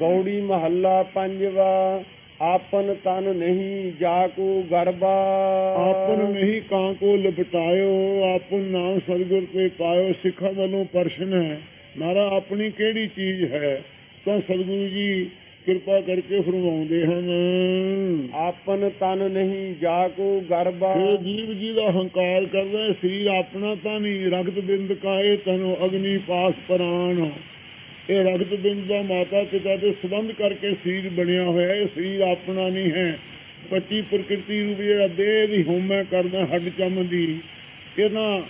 ਗੌੜੀ ਮਹੱਲਾ ਪੰਜਵਾ ਆਪਨ ਤਨ ਨਹੀਂ ਜਾ ਕੋ ਗਰਬਾ ਆਪਨ ਨਹੀਂ ਕਾਂ ਕੋ ਲਪਟਾਇਓ ਆਪਨ ਨਾਮ ਸਤਿਗੁਰ ਤੇ ਪਾਇਓ ਸਿੱਖਾਂ ਵੱਲੋਂ ਪ੍ਰਸ਼ਨ ਹੈ। ਮਾਰਾ ਆਪਣੀ ਕਿਹੜੀ ਚੀਜ਼ ਹੈ? ਤਾਂ ਸਤਿਗੁਰੂ ਜੀ ਕਿਰਪਾ ਕਰਕੇ ਫਰਮਾਉਂਦੇ ਹਨ। ਆਪਨ ਤਨ ਨਹੀਂ ਜਾ ਕੋ ਗਰਬਾ ਇਹ ਜੀਵ ਜੀ ਦਾ ਹੰਕਾਰ ਕਰਦਾ ਹੈ, ਸਰੀਰ ਆਪਣਾ ਤਾਂ ਨਹੀਂ ਰਗਤ ਬਿੰਦ ਕਾਏ ਤਨੋ ਅਗਨੀ ਪਾਸ ਪ੍ਰਾਣ। ਇਹ ਰਗਤ ਬਿੰਦ ਦਾ ਮਾਤਾ ਪਿਤਾ ਦੇ ਸੰਬੰਧ ਕਰਕੇ ਸਰੀਰ ਬਣਿਆ ਹੋਇਆ ਇਹ ਸਰੀਰ ਆਪਣਾ ਨਹੀਂ ਹੈ। ਪੱਟੀ ਪ੍ਰਕਿਰਤੀ ਨੂੰ ਜਿਹੜਾ ਦੇਹ ਦੀ ਹੋਮੈ ਕਰਦਾ ਹੱਡ ਚੰਮ ਦੀ। ਇਹਨਾਂ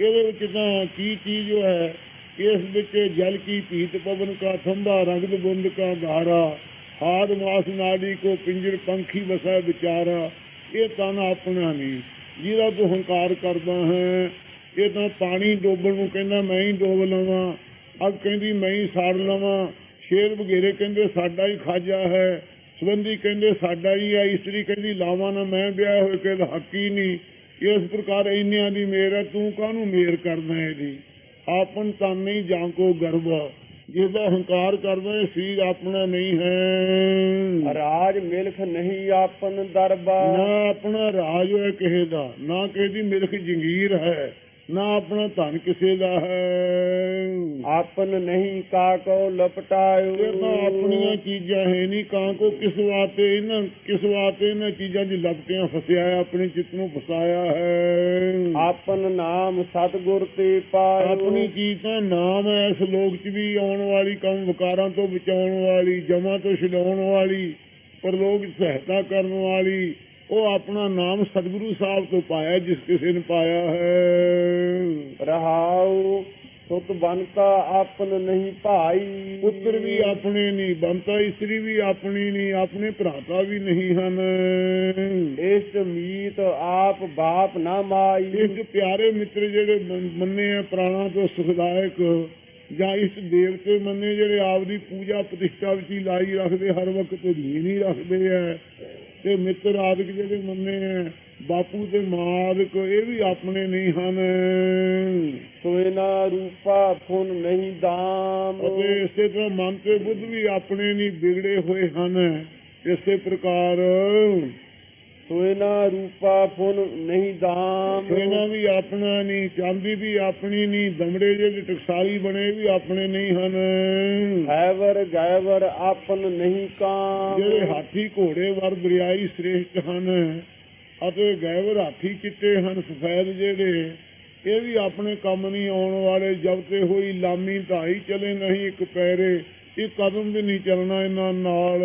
ਇਹਦੇ ਵਿੱਚ ਤਾਂ ਕੀ ਚੀਜ਼ ਜੋ ਹੈ? ਇਸ ਵਿੱਚ ਜਲ ਕੀ ਪੀਤ ਪਵਨ ਕਾ ਥੰਬਾ ਰਗਤ ਬੁੰਦ ਕਾ ਧਾਰਾ, ਹਾਰ ਮਾਸ ਨਾੜੀ ਕੋ ਪਿੰਜਰ ਪੰਖੀ ਵਸਾ ਵਿਚਾਰਾ। ਇਹ ਤਨ ਆਪਣਾ ਨਹੀਂ। ਜਿਹਦਾ ਤੂੰ ਹੰਕਾਰ ਕਰਦਾ ਹੈ, ਇਹ ਤਾਂ ਪਾਣੀ ਡੋਬਣ ਨੂੰ ਕਹਿੰਦਾ, ਮੈਂ ਹੀ ਡੋਬ ਲਵਾਂ। ਅੱਗ ਕਹਿੰਦੀ ਮੈਂ ਹੀ ਸਾੜ ਲਵਾਂ ਸ਼ੇਰ ਵਗੇਰੇ ਕਹਿੰਦੇ ਸਾਡਾ ਹੀ ਖਾਜਾ ਹੈ ਸੰਬੰਧੀ ਕਹਿੰਦੇ ਸਾਡਾ ਹੀ ਹੈ ਇਸਤਰੀ ਕਹਿੰਦੀ ਲਾਵਾਂ ਨਾ ਮੈਂ ਵਿਆਹ ਹੋਏ ਕਿ ਹੱਕ ਹੀ ਨਹੀਂ ਇਸ ਪ੍ਰਕਾਰ ਇੰਨਿਆਂ ਦੀ ਮੇਰ ਹੈ ਤੂੰ ਕਾਹਨੂੰ ਮੇਰ ਕਰਦਾ ਇਹਦੀ ਆਪਨ ਤਾਂ ਨਹੀਂ ਜਾਂ ਕੋ ਗਰਭ ਜਿਹਦਾ ਹੰਕਾਰ ਕਰਦਾ ਸਰੀਰ ਆਪਣਾ ਨਹੀਂ ਹੈ ਰਾਜ ਮਿਲਖ ਨਹੀਂ ਆਪਨ ਦਰਬਾ ਨਾ ਆਪਣਾ ਰਾਜ ਹੈ ਕਿਸੇ ਦਾ ਨਾ ਕਿਸੇ ਦੀ ਮਿਲਕ ਜੰਗੀਰ ਹੈ ਨਾ ਆਪਣਾ ਧਨ ਕਿਸੇ ਦਾ ਹੈ। ਆਪਨ ਨਹੀਂ ਕਾ ਕੋ ਲਪਟਾਇਓ। ਇਹ ਤਾਂ ਆਪਣੀਆਂ ਚੀਜ਼ਾਂ ਹੈ ਨਹੀਂ ਕਾਂ ਕੋ ਕਿਸ ਵਾਸਤੇ ਇਹਨਾਂ ਕਿਸ ਵਾਸਤੇ ਇਹਨਾਂ ਚੀਜ਼ਾਂ ਦੀ ਲਪਟਿਆਂ ਫਸਿਆ ਹੈ ਆਪਣੇ ਚਿੱਤ ਨੂੰ ਫਸਾਇਆ ਹੈ। ਆਪਨ ਨਾਮ ਸਤਗੁਰ ਤੇ ਪਾਇਓ। ਆਪਣੀ ਚੀਜ਼ ਤਾਂ ਨਾਮ ਹੈ ਇਸ ਲੋਕ 'ਚ ਵੀ ਆਉਣ ਵਾਲੀ ਕੰਮ ਵਿਕਾਰਾਂ ਤੋਂ ਬਚਾਉਣ ਵਾਲੀ ਜਮਾਂ ਤੋਂ ਛਡਾਉਣ ਵਾਲੀ ਪਰਲੋਕ 'ਚ ਸਹਾਇਤਾ ਕਰਨ ਵਾਲੀ ਉਹ ਆਪਣਾ ਨਾਮ ਸਤਿਗੁਰੂ ਸਾਹਿਬ ਤੋਂ ਪਾਇਆ ਜਿਸ ਕਿਸੇ ਨੇ ਪਾਇਆ ਹੈ। ਰਹਾਉ ਸੁਤ ਬਨਤਾ ਆਪਨ ਨਹੀਂ ਭਾਈ। ਪੁੱਤਰ ਵੀ ਆਪਣੇ ਨਹੀਂ ਬੰਤਾ ਇਸਤਰੀ ਵੀ ਆਪਣੀ ਨਹੀਂ ਆਪਣੇ ਭਰਾਤਾ ਵੀ ਨਹੀਂ ਹਨ। ਇਸ ਮੀਤ ਆਪ ਬਾਪ ਨਾ ਮਾਈ। ਇੱਕ ਪਿਆਰੇ ਮਿੱਤਰ ਜਿਹੜੇ ਮੰਨ- ਆ ਪ੍ਰਾਣਾ ਤੋਂ ਸੁਖਦਾਇਕ ਜਾਂ ਇਸ ਦੇਵਤੇ ਮੰਨੇ ਜਿਹੜੇ ਆਪ ਦੀ ਪੂਜਾ ਪ੍ਰਤਿਸ਼ਠਾ ਵਿੱਚ ਹੀ ਲਾਈ ਰੱਖਦੇ ਹਰ ਵਕਤ ਲੀਨ ਹੀ ਰੱਖਦੇ ਆ। ਤੇ ਮਿੱਤਰ ਆਦਿਕ ਜਿਹੜੇ ਮੰਨੇ ਬਾਪੂ ਤੇ ਮਾਂ ਆਦਿਕ ਇਹ ਵੀ ਆਪਣੇ ਨਹੀਂ ਹਨ। ਸੋਇਨਾ ਰੂਪਾ ਫੁਨ ਨਹੀਂ ਦਾਮ। ਅਤੇ ਇਸੇ ਤਰ੍ਹਾਂ ਮਨ ਤੇ ਬੁੱਧ ਵੀ ਆਪਣੇ ਨਹੀਂ ਵਿਗੜੇ ਹੋਏ ਹਨ। ਇਸੇ ਪ੍ਰਕਾਰ ਸੋਇਨਾ ਰੂਪਾ ਫੁਨ ਨਹੀਂ ਦਾਮ। ਸੋਨਾ ਵੀ ਆਪਣਾ ਨਹੀਂ ਚਾਂਦੀ ਵੀ ਆਪਣੀ ਨਹੀਂ ਦਮੜੇ ਜਿਹੜੇ ਟਕਸਾਲੀ ਬਣੇ ਵੀ ਆਪਣੇ ਨਹੀਂ ਹਨ। ਹੈਵਰ ਗੈਵਰ ਆਪਨ ਨਹੀਂ ਕਾਮ। ਜਿਹੜੇ ਹਾਥੀ ਘੋੜੇ ਵਰ ਬਰਿਆਈ ਸ੍ਰੇਸ਼ਟ ਹਨ ਅਤੇ ਗੈਵਰ ਹਾਥੀ ਚਿੱਟੇ ਹਨ ਸਫੈਦ ਜਿਹੜੇ ਇਹ ਵੀ ਆਪਣੇ ਕੰਮ ਨਹੀਂ ਆਉਣ ਵਾਲੇ ਜਬ ਤੇ ਹੋਈ ਲਾਮੀ ਢਾਈ ਚਲੇ ਨਹੀਂ ਇੱਕ ਪੈਰੇ ਇਹ ਕਦਮ ਵੀ ਨਹੀਂ ਚੱਲਣਾ ਇਹਨਾਂ ਨਾਲ।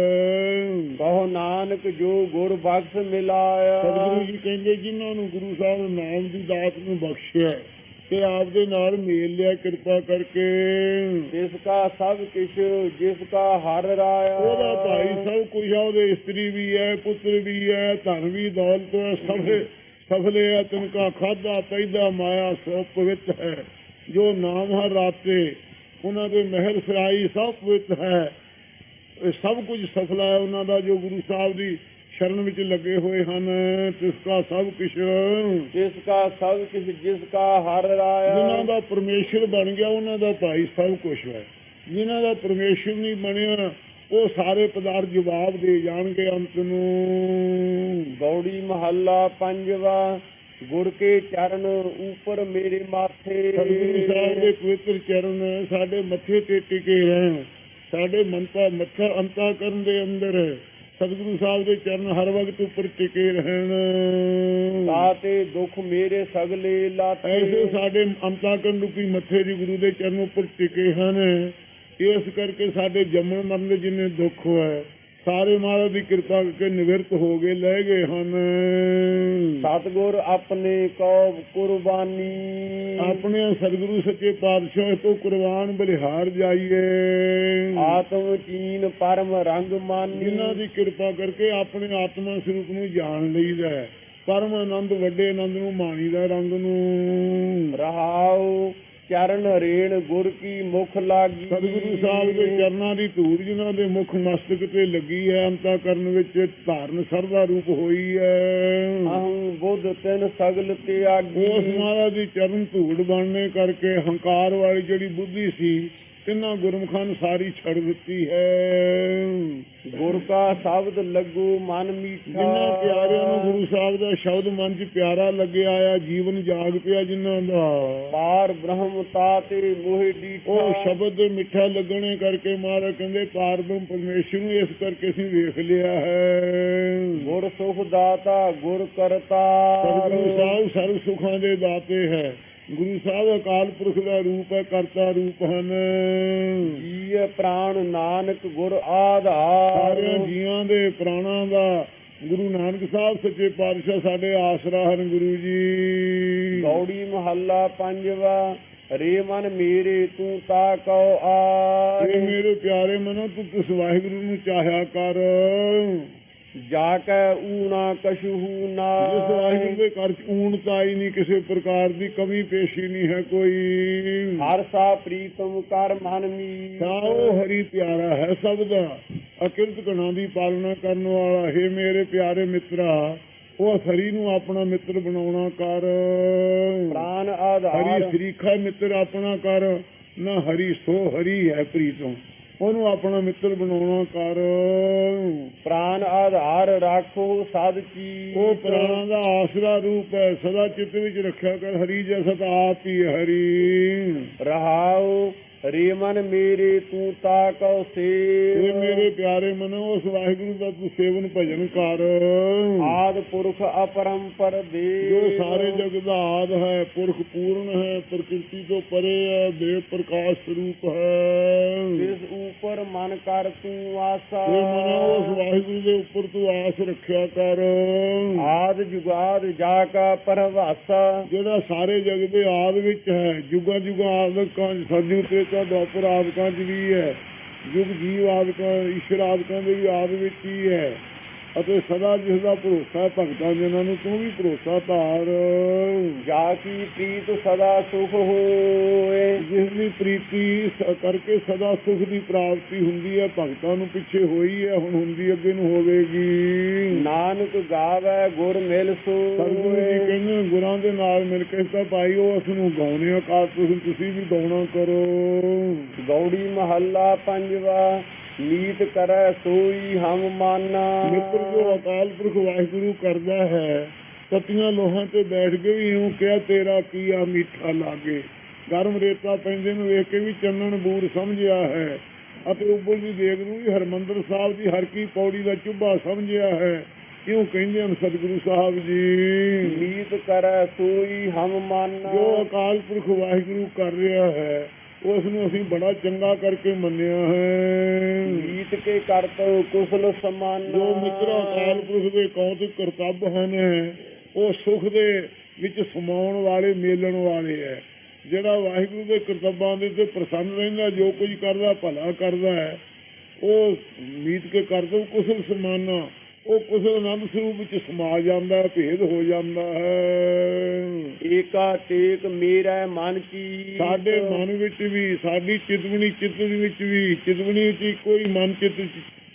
ਕਹੋ ਨਾਨਕ ਜੋ ਗੁਰ ਬਖਸ਼ ਮਿਲਾਇਆ। ਸਤਿਗੁਰੂ ਜੀ ਕਹਿੰਦੇ ਜਿਨ੍ਹਾਂ ਨੂੰ ਗੁਰੂ ਸਾਹਿਬ ਨੇ ਨਾਮ ਦੀ ਦਾਤ ਨੂੰ ਬਖਸ਼ਿਆ ਤੇ ਆਪ ਦੇ ਨਾਲ ਮੇਲ ਲਿਆ ਕਿਰਪਾ ਕਰਕੇ। ਜਿਸ ਕਾ ਸਭ ਕਿਛ ਜਿਸ ਕਾ ਹਰ ਰਾਇਆ। ਉਹਦਾ ਭਾਈ ਸਭ ਕੁਝ ਆ ਉਹਦੇ ਇਸਤਰੀ ਵੀ ਹੈ ਪੁੱਤਰ ਵੀ ਹੈ ਧਨ ਵੀ ਦੌਲਤ ਹੈ ਸਭੇ ਸਫਲੇ ਹੈ ਤਿਨਕਾ ਖਾਦਾ ਪੈਦਾ ਮਾਇਆ ਸੋ ਪਵਿੱਤ ਹੈ। ਜੋ ਨਾਮ ਹਰ ਰਾਤੇ ਉਹਨਾਂ ਦੇ ਮਹਿਲ ਸਰਾਈ ਸਭ ਪਵਿੱਤ ਹੈ। ਇਹ ਸਭ ਕੁਝ ਸਫਲਾ ਹੈ ਉਹਨਾਂ ਦਾ ਜੋ ਗੁਰੂ ਸਾਹਿਬ ਦੀ ਸ਼ਰਨ ਵਿੱਚ ਲੱਗੇ ਹੋਏ ਹਨ। ਤਿਸ ਕਾ ਸਭ ਕੁਝ ਜਿਸ ਕਾ ਸਭ ਕਿਛ ਜਿਸ ਕਾ ਹਰ ਜਿਨ੍ਹਾਂ ਰਾਇਆ ਦਾ ਪਰਮੇਸ਼ਰ ਬਣ ਗਿਆ ਉਹਨਾਂ ਦਾ ਭਾਈ ਸਭ ਕੁਝ ਹੈ। ਜਿਨ੍ਹਾਂ ਦਾ ਪਰਮੇਸ਼ਰ ਨਹੀਂ ਬਣਿਆ ਉਹ ਸਾਰੇ ਪਦਾਰਥ ਜਵਾਬ ਦੇ ਜਾਣਗੇ ਅੰਤ ਨੂੰ। ਗੌੜੀ ਮਹੱਲਾ ਪੰਜਵਾ। ਗੁਰ ਕੇ ਚਰਨ ਉਪਰ ਮੇਰੇ ਮਾਥੇ। ਸਤਿਗੁਰੂ ਸਾਹਿਬ ਦੇ ਪਵਿੱਤਰ ਚਰਨ ਸਾਡੇ ਮੱਥੇ ਤੇ ਟਿਕੇ ਰਹਿਣ। ਸਾਡੇ ਮਨਤਾ ਮੱਥਾ ਅੰਤਾ ਕਰਨ ਦੇ ਅੰਦਰ ਸਤਿਗੁਰੂ ਸਾਹਿਬ ਦੇ ਚਰਨ ਹਰ ਵਕਤ ਉੱਪਰ ਟਿਕੇ ਰਹਿਣ। ਤਾਤੇ ਦੁਖ ਮੇਰੇ ਸਗਲੇ ਲਾਤੇ। ਐਸੇ ਸਾਡੇ ਅੰਤਾ ਕਰਨ ਰੂਪੀ ਮੱਥੇ ਦੀ ਗੁਰੂ ਦੇ ਚਰਨ ਉੱਪਰ ਟਿਕੇ ਹਨ। ਇਸ ਕਰਕੇ ਸਾਡੇ ਜੰਮਣ ਮਰਨ ਦੇ ਜਿੰਨੇ ਦੁੱਖ ਹੋਏ ਸਾਰੇ ਮਹਾਰਾਜ ਦੀ ਕਿਰਪਾ ਕਰਕੇ ਨਿਵਰਤ ਹੋ ਗਏ ਲੈ ਗਏ ਹਨ। ਸਤਗੁਰ ਆਪਣੇ ਕੋ ਕੁਰਬਾਨੀ। ਆਪਣੇ ਸਤਿਗੁਰੂ ਸੱਚੇ ਪਾਤਸ਼ਾਹ ਤੋਂ ਕੁਰਬਾਨ ਬਲਿਹਾਰ ਜਾਈਏ। ਆਤਮ ਚੀਨ ਪਰਮ ਰੰਗ ਮਾਨੀ। ਜਿਨ੍ਹਾਂ ਦੀ ਕਿਰਪਾ ਕਰਕੇ ਆਪਣੇ ਆਤਮਾ ਸਰੂਪ ਨੂੰ ਜਾਣ ਲਈਦਾ ਹੈ। ਪਰਮ ਆਨੰਦ ਵੱਡੇ ਆਨੰਦ ਨੂੰ ਮਾਣੀਦਾ ਰੰਗ ਨੂੰ। ਰਹਾਉ ਚਰਨ ਰੇਣ ਗੁਰ ਕੀ ਮੁਖ ਲਾਗੀ। ਸਤਿਗੁਰੂ ਸਾਹਿਬ ਦੇ ਚਰਨਾਂ ਦੀ ਧੂੜ ਜਿਨ੍ਹਾਂ ਦੇ ਮੁਖ ਮਸਤਕ ਤੇ ਲੱਗੀ ਹੈ ਅੰਤਾ ਕਰਨ ਵਿੱਚ ਧਾਰਨ ਸਰਦਾ ਰੂਪ ਹੋਈ ਹੈ। ਅਹੰ ਬੁੱਧ ਤਿਨ ਸਗਲ ਤਿਆਗੀ। ਉਸ ਮਹਾਰਾਜ ਦੀ ਚਰਨ ਧੂੜ ਬਣਨੇ ਕਰਕੇ ਹੰਕਾਰ ਵਾਲੀ ਜਿਹੜੀ ਬੁੱਧੀ ਸੀ ਤਿੰਨਾਂ ਗੁਰਮੁਖਾਂ ਨੂੰ ਸਾਰੀ ਛੱਡ ਦਿੱਤੀ ਹੈ। ਗੁਰ ਕਾ ਸ਼ਬਦ ਲੱਗੂ ਮਨ ਮੀਠਾ। ਜਿਨ੍ਹਾਂ ਪਿਆਰਿਆਂ ਨੂੰ ਗੁਰੂ ਸਾਹਿਬ ਦਾ ਸ਼ਬਦ ਮਨ 'ਚ ਪਿਆਰਾ ਲੱਗਿਆ ਆ ਜੀਵਨ ਜਾਗ ਪਿਆ ਜਿਨ੍ਹਾਂ ਦਾ। ਪਾਰ ਬ੍ਰਹਮ ਤਾਤੇ ਮੋਹਿ ਡੀਠਾ। ਉਹ ਸ਼ਬਦ ਮਿੱਠਾ ਲੱਗਣੇ ਕਰਕੇ ਮਹਾਰਾਜ ਕਹਿੰਦੇ ਪਾਰਬ੍ਰਹਮ ਪਰਮੇਸ਼ਰ ਨੂੰ ਇਸ ਕਰਕੇ ਅਸੀਂ ਵੇਖ ਲਿਆ ਹੈ। ਗੁਰ ਸੁਖ ਦਾਤਾ ਗੁਰ ਕਰਤਾ ਸਤਿਗੁਰੂ ਸਾਹਿਬ ਸਰਵ ਸੁਖਾਂ ਦੇ ਦਾਤੇ ਹੈ। ਗੁਰੂ ਸਾਹਿਬ ਅਕਾਲ ਪੁਰਖ ਦਾ ਰੂਪ ਹੈ ਕਰਤਾ ਰੂਪ ਹਨ। ਜੀਅ ਪ੍ਰਾਣ ਨਾਨਕ ਗੁਰ ਆਧਾਰ। ਜੀਆਂ ਦੇ ਪ੍ਰਾਣਾਂ ਦਾ ਗੁਰੂ ਨਾਨਕ ਸਾਹਿਬ ਸੱਚੇ ਪਾਤਸ਼ਾਹ ਸਾਡੇ ਆਸਰਾ ਹਨ ਗੁਰੂ ਜੀ। ਗੌੜੀ ਮਹੱਲਾ ਪੰਜਵਾ ਰੇ ਮਨ ਮੇਰੇ ਤੂੰ ਤਾ ਕਉ ਆਏ ਇਹ ਮੇਰੇ ਪਿਆਰੇ ਮਨੋ ਤੂੰ ਕਿਸ ਵਾਹਿਗੁਰੂ ਨੂੰ ਚਾਹਿਆ ਕਰ? ਜਾ ਕੇ ਊਣਾ ਕਛੂ ਨਾ ਜਿਸ ਵਾਹਿਗੁਰੂ ਦੇ ਘਰ ਚ ਊਣਤਾ ਹੀ ਨਹੀਂ ਕਿਸੇ ਪ੍ਰਕਾਰ ਦੀ ਕਮੀ ਪੇਸ਼ੀ ਨਹੀਂ ਹੈ ਕੋਈ। ਹਰ ਸਾ ਪ੍ਰੀਤਮ ਕਰ ਮਨ ਮੀ ਸਾਓ ਹਰੀ ਪਿਆਰਾ ਹੈ ਸਭ ਦਾ। ਅਕਿਰਤ ਗੁਣਾਂ ਦੀ ਪਾਲਣਾ ਕਰਨ ਵਾਲਾ ਹੈ ਮੇਰੇ ਪਿਆਰੇ ਮਿੱਤਰਾ ਉਹ ਹਰੀ ਨੂੰ ਆਪਣਾ ਮਿੱਤਰ ਬਣਾਉਣਾ ਕਰ। ਪ੍ਰਾਨ ਹਰੀ ਆਧਾਰ ਸਰੀਖਾ ਮਿੱਤਰ ਆਪਣਾ ਕਰ ਨਾ ਹਰੀ ਸੋ ਹਰੀ ਹੈ ਪ੍ਰੀਤਮ ਉਹਨੂੰ ਆਪਣਾ ਮਿੱਤਰ ਬਣਾਉਣਾ ਕਰ। ਪ੍ਰਾਨ ਆਧਾਰ ਰਾਖੋ ਸਾਧ ਕੀ। ਉਹ ਪ੍ਰਾਣਾਂ ਦਾ ਆਸਰਾ ਰੂਪ ਹੈ ਸਦਾ ਚਿੱਤ ਵਿੱਚ ਰੱਖਿਆ ਕਰ ਹਰੀ ਜੈਸਾ ਆਪ ਹੈ ਹਰੀ। ਰਹਾਉ ਰੇ ਮਨ ਮੇਰੇ ਤੂੰ ਤਾ ਕਉ ਸੇ ਇਹ ਮੇਰੇ ਪਿਆਰੇ ਮਨੋ ਉਸ ਵਾਹਿਗੁਰੂ ਦਾ ਤੂੰ ਸੇਵਨ ਭਜਨ ਕਰ। ਆਦ ਪੁਰਖ ਅਪਰੰਪਰ ਦੇ। ਜੋ ਸਾਰੇ ਜਗ ਦਾ ਆਦ ਹੈ ਪੁਰਖ ਪੂਰਨ ਹੈ ਪ੍ਰਕਿਰਤੀ ਤੋਂ ਪਰੇ ਹੈ ਦੇਵ ਪ੍ਰਕਾਸ਼ ਸਰੂਪ ਹੈ। ਜਿਸ ਉਪਰ ਮਨ ਕਰ ਤੂੰ ਆਸਾ। ਇਹ ਮਨੋ ਉਸ ਵਾਹਿਗੁਰੂ ਦੇ ਉੱਪਰ ਤੂੰ ਆਸ ਰੱਖਿਆ ਕਰ। ਆਦ ਜੁਗਾਦ ਜਾ ਕਾ ਪਰਵਾਸਾ। ਜਿਹੜਾ ਸਾਰੇ ਜਗ ਦੇ ਆਦ ਵਿੱਚ ਹੈ ਜੁਗਾਂ ਜੁਗਾਂ ਆਦਿਕਾਂ ਸਤਿਯੁਗ ਤੇ ਤਾਂ ਦੁਆਪਰ ਆਦਿਕਾਂ ਚ ਵੀ ਹੈ। ਜੁਗ ਜੀਵ ਆਦਿਕਾਂ, ਈਸ਼ਰ ਆਦਿਕਾਂ ਦੇ ਵੀ ਆਦ ਵਿੱਚ ਹੀ ਹੈ। ਅਤੇ ਸਦਾ ਜਿਸ ਦਾ ਭਰੋਸਾ ਭਗਤਾਂ ਜਿਨ੍ਹਾਂ ਨੂੰ, ਤੂੰ ਵੀ ਭਰੋਸਾ ਧਾਰ। ਜਾ ਕੀ ਪ੍ਰੀਤ ਸਦਾ ਸੁਖ ਹੋਏ। ਜਿਸ ਦੀ ਪ੍ਰੀਤੀ ਸ- ਕਰਕੇ ਸਦਾ ਸੁਖ ਦੀ ਪ੍ਰਾਪਤੀ ਹੁੰਦੀ ਹੈ ਭਗਤਾਂ ਨੂੰ ਪਿੱਛੇ ਹੋਈ ਹੈ ਹੁਣ ਹੁੰਦੀ ਅੱਗੇ ਨੂੰ ਹੋਵੇਗੀ। ਨਾਨਕ ਗਾਵੇ ਗੁਰ ਮਿਲ ਸਤਿਗੁਰੂ ਜੀ ਕਹਿੰਦੇ ਗੁਰਾਂ ਦੇ ਨਾਲ ਮਿਲ ਕੇ ਭਾਈ ਉਹ ਉਸ ਨੂੰ ਗਾਉਣੇ ਆ ਤੁਸੀਂ ਤੁਸੀਂ ਵੀ ਗਾਉਣਾ ਕਰੋ। ਗੌੜੀ ਮਹੱਲਾ ਪੰਜਵਾ ਨੀਤ ਕਰੈ ਸੋਈ ਹਮ ਮਾਨਾ। ਮਿੱਤਰ ਜੋ ਅਕਾਲ ਪੁਰਖ ਵਾਹਿਗੁਰੂ ਕਰਦਾ ਹੈ ਤਤੀਆਂ ਲੋਹਾਂ ਤੇ ਬੈਠ ਕੇ ਵੀ ਇਉਂ ਕਿਹਾ ਤੇਰਾ ਕੀ ਆ ਮਿੱਠਾ ਲਾਗੇ? ਗਰਮ ਰੇਤਾ ਪੈਂਦੇ ਨੂੰ ਵੇਖ ਕੇ ਵੀ ਚੰਨਣ ਬੂਰ ਸਮਝਿਆ ਹੈ। ਅਤੇ ਉੱਪਰ ਦੀ ਦੇਗ ਨੂੰ ਵੀ ਹਰਮੰਦਰ ਸਾਹਿਬ ਦੀ ਹਰ ਕੀ ਪੌੜੀ ਦਾ ਚੁੱਭਾ ਸਮਝਿਆ ਹੈ। ਇਉਂ ਕਹਿੰਦੇ ਹਨ ਸਤਿਗੁਰੂ ਸਾਹਿਬ ਜੀ। ਨੀਤ ਕਰੈ ਸੋਈ ਹਮ ਮਾਨਾ। ਜੋ ਅਕਾਲ ਪੁਰਖ ਵਾਹਿਗੁਰੂ ਕਰ ਰਿਹਾ ਹੈ ਉਸ ਨੂੰ ਅਸੀਂ ਬੜਾ ਚੰਗਾ ਕਰਕੇ ਮੰਨਿਆ ਹੈ। ਨੀਤ ਕੇ ਕਰਤਉ ਕੁਸਲ ਸਮਾਨਾ। ਜੋ ਮਿੱਤਰਾ ਅਕਾਲ ਪੁਰਖ ਦੇ ਕੌਤਕ ਕਰਤੱਵ ਹਨ ਉਹ ਸੁਖ ਦੇ ਵਿੱਚ ਸਮਾਉਣ ਵਾਲੇ ਮੇਲਣ ਵਾਲੇ ਹੈ ਜਿਹੜਾ ਵਾਹਿਗੁਰੂ ਦੇ ਕਰਤੱਵਾਂ ਦੇ ਤੇ ਪ੍ਰਸੰਨ ਰਹਿੰਦਾ ਜੋ ਕੁਝ ਕਰਦਾ ਭਲਾ ਕਰਦਾ ਹੈ ਉਹ ਮੀਤ ਕੇ ਕਰਤਵ ਕੁਸਲ ਸਮਾਨਾ ਉਹ ਕੁਸਲ ਆਨੰਦ ਸਰੂਪ ਵਿੱਚ ਸਮਾ ਜਾਂਦਾ ਭੇਦ ਹੋ ਜਾਂਦਾ ਹੈ। ਏਕਾ ਟੇਕ ਮੇਰਾ ਮਨ ਕੀ ਸਾਡੇ ਮਨ ਵਿੱਚ ਵੀ ਸਾਡੀ ਚਿਤਵਨੀ ਚਿੱਤ ਦੇ ਵਿੱਚ ਵੀ ਚਿਤਵਨੀ ਵਿੱਚ ਹੀ ਮਨ ਚਿੱਤ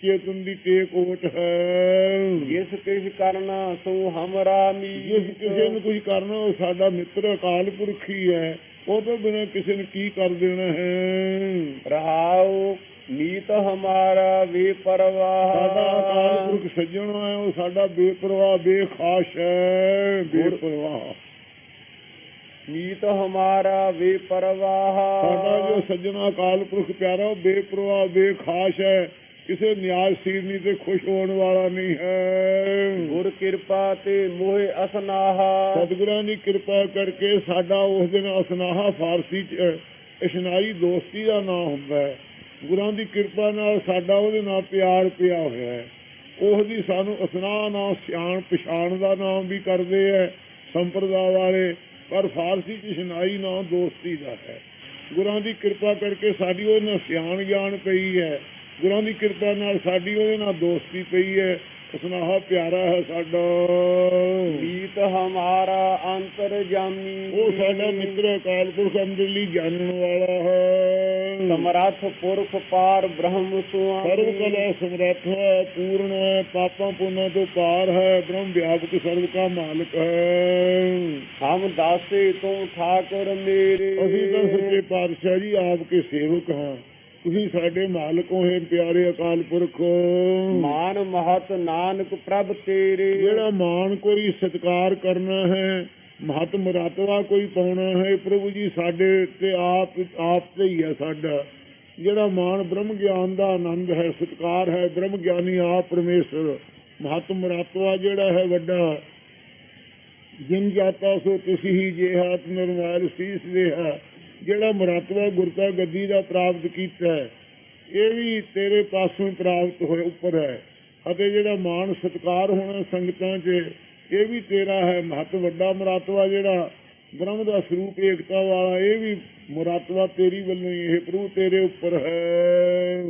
ਚੇਤਨ ਦੀ ਟੇਕ ਓਟ ਹੈ। ਜਿਸ ਕਿਛ ਕਰਨਾ ਸੋ ਹਮਰਾ ਮੀ ਜਿਸ ਕਿਸੇ ਨੂੰ ਕੁਝ ਕਰਨਾ ਉਹ ਸਾਡਾ ਮਿੱਤਰ ਅਕਾਲ ਪੁਰਖ ਹੀ ਹੈ। ਉਹ ਤੋਂ ਬਿਨਾਂ ਕਿਸੇ ਨੂੰ ਕੀ ਕਰ ਦੇਣਾ ਹੈ? ਰਹਾਉ ਨੀਤ ਹਮਾਰਾ ਵੇ ਸਾਡਾ ਅਕਾਲ ਪੁਰਖ ਸੱਜਣਾ ਹੈ ਉਹ ਸਾਡਾ ਬੇਪਰਵਾਹ ਬੇਖਾਸ ਹੈ। ਬੇਪਰਵਾਹ। ਨੀਤ ਹਮਾਰਾ ਵੇ ਪਰਵਾਹ ਸਾਡਾ ਜੋ ਸੱਜਣਾ ਅਕਾਲ ਪੁਰਖ ਪਿਆਰਾ ਉਹ ਬੇਪਰਵਾਹ ਬੇਖਾਸ ਹੈ। ਕਿਸੇ ਨਿਆਜ਼ ਸੀਰਨੀ ਤੇ ਖੁਸ਼ ਹੋਣ ਵਾਲਾ ਨਹੀਂ ਹੈ। ਗੁਰ ਕਿਰਪਾ ਤੇ ਮੋਹਿ ਅਸਨਾਹ। ਸਤਿਗੁਰਾਂ ਦੀ ਕਿਰਪਾ ਕਰਕੇ ਸਾਡਾ ਉਸ ਦਿਨ ਅਸਨਾਹਾ ਫਾਰਸੀ ਚ ਇਸ਼ਨਾਈ ਦੋਸਤੀ ਦਾ ਨਾਮ ਹੁੰਦਾ ਹੈ। ਗੁਰਾਂ ਦੀ ਕਿਰਪਾ ਨਾਲ ਸਾਡਾ ਉਹਦੇ ਨਾਲ ਪਿਆਰ ਪਿਆ ਹੋਇਆ ਹੈ। ਉਸ ਦੀ ਸਾਨੂੰ ਅਸਨਾਹ ਨਾਮ ਸਿਆਣ ਪਛਾਣ ਦਾ ਨਾਮ ਵੀ ਕਰਦੇ ਹੈ ਸੰਪਰਦਾ ਵਾਲੇ। ਪਰ ਫਾਰਸੀ ਚ ਇਸ਼ਨਾਈ ਨਾਮ ਦੋਸਤੀ ਦਾ ਹੈ। ਗੁਰਾਂ ਦੀ ਕਿਰਪਾ ਕਰਕੇ ਸਾਡੀ ਉਹਦੇ ਨਾਲ ਸਿਆਣ ਗਿਆਨ ਪਈ ਹੈ। ਗੁਰਾਂ ਦੀ ਕਿਰਪਾ ਨਾਲ ਸਾਡੀ ਉਹਦੇ ਨਾਲ ਦੋਸਤੀ ਪਈ ਹੈ। ਸੁਨਾਹਾ ਪਿਆਰਾ ਹੈ ਸਾਡਾ। ਮੀਤ ਹਮਾਰਾ ਅੰਤਰ ਜਾਮੀ ਉਹ ਸਾਡਾ ਮਿੱਤਰ ਅਕਾਲ ਪੁਰਖ ਅੰਦਰ ਲਈ ਜਾਣਨ ਵਾਲਾ ਹੈ। ਸਮਰੱਥ ਪੁਰਖ ਪਾਰ ਬ੍ਰਹਮ ਸਰਵ ਸੁਆਮੀ ਕਲਾ ਸਮਰੱਥ ਹੈ ਪੂਰਨ ਹੈ ਪਾਪਾਂ ਪੁੰਨਾਂ ਤੋਂ ਪਾਰ ਹੈ ਬ੍ਰਹਮ ਵਿਆਪਕ ਸਰਵ ਕਾ ਮਾਲਕ ਹੈ। ਹਮ ਦਾਸੇ ਤੂੰ ਠਾਕੁਰ ਮੇਰੇ। ਅਸੀਂ ਤਾਂ ਸੱਚੇ ਪਾਤਸ਼ਾਹ ਜੀ ਆਪ ਕੇ ਸੇਵਕ ਹਾਂ। ਤੁਸੀਂ ਸਾਡੇ ਮਾਲਕ ਹੋ ਹੈ ਪਿਆਰੇ ਅਕਾਲ ਪੁਰਖ। ਮਾਨ ਮਹਤ ਨਾਨਕ ਪ੍ਰਭ ਤੇਰੇ। ਜਿਹੜਾ ਮਾਣ ਕੋਈ ਸਤਿਕਾਰ ਕਰਨਾ ਹੈ ਮਹਤ ਮੁਰਾਤਵਾ ਕੋਈ ਪਾਉਣਾ ਹੈ ਪ੍ਰਭੂ ਜੀ ਸਾਡੇ ਤੇ ਆਪ ਆਪ ਤੇ ਹੀ ਹੈ ਸਾਡਾ। ਜਿਹੜਾ ਮਾਣ ਬ੍ਰਹਮ ਗਿਆਨ ਦਾ ਆਨੰਦ ਹੈ ਸਤਿਕਾਰ ਹੈ ਬ੍ਰਹਮ ਗਿਆਨੀ ਆਪ ਪਰਮੇਸ਼ਰ ਮਹਤ ਮੁਰਾਤਵਾ ਜਿਹੜਾ ਹੈ ਵੱਡਾ। ਜਿਨ ਜਾਤਾ ਸੋ ਤੁਸੀਂ ਹੀ ਜੇ ਹੱਥ ਨਿਰਮਲ ਸੀਸ ਦੇਹਾ ਜਿਹੜਾ ਮੁਰਾਤਵਾ ਗੁਰਤਾ ਗੱਦੀ ਦਾ ਪ੍ਰਾਪਤ ਕੀਤਾ ਹੈ, ਇਹ ਵੀ ਤੇਰੇ ਪਾਸੋਂ ਪ੍ਰਾਪਤ ਹੋਏ ਉੱਪਰ ਹੈ। ਅਤੇ ਜਿਹੜਾ ਮਾਣ ਸਤਕਾਰ ਹੋਣਾ ਸੰਗਤਾਂ 'ਚ, ਇਹ ਵੀ ਤੇਰਾ ਹੈ। ਮਹਤ ਵੱਡਾ ਮੁਰਾਤਵਾ ਜਿਹੜਾ ਬ੍ਰਹਮ ਦਾ ਸਰੂਪ ਏਕਤਾ ਵਾਲਾ, ਇਹ ਵੀ ਮੁਰਾਤਵਾ ਤੇਰੀ ਵੱਲੋਂ ਹੀ। ਇਹ ਪ੍ਰਭੂ ਤੇਰੇ ਉੱਪਰ ਹੈ।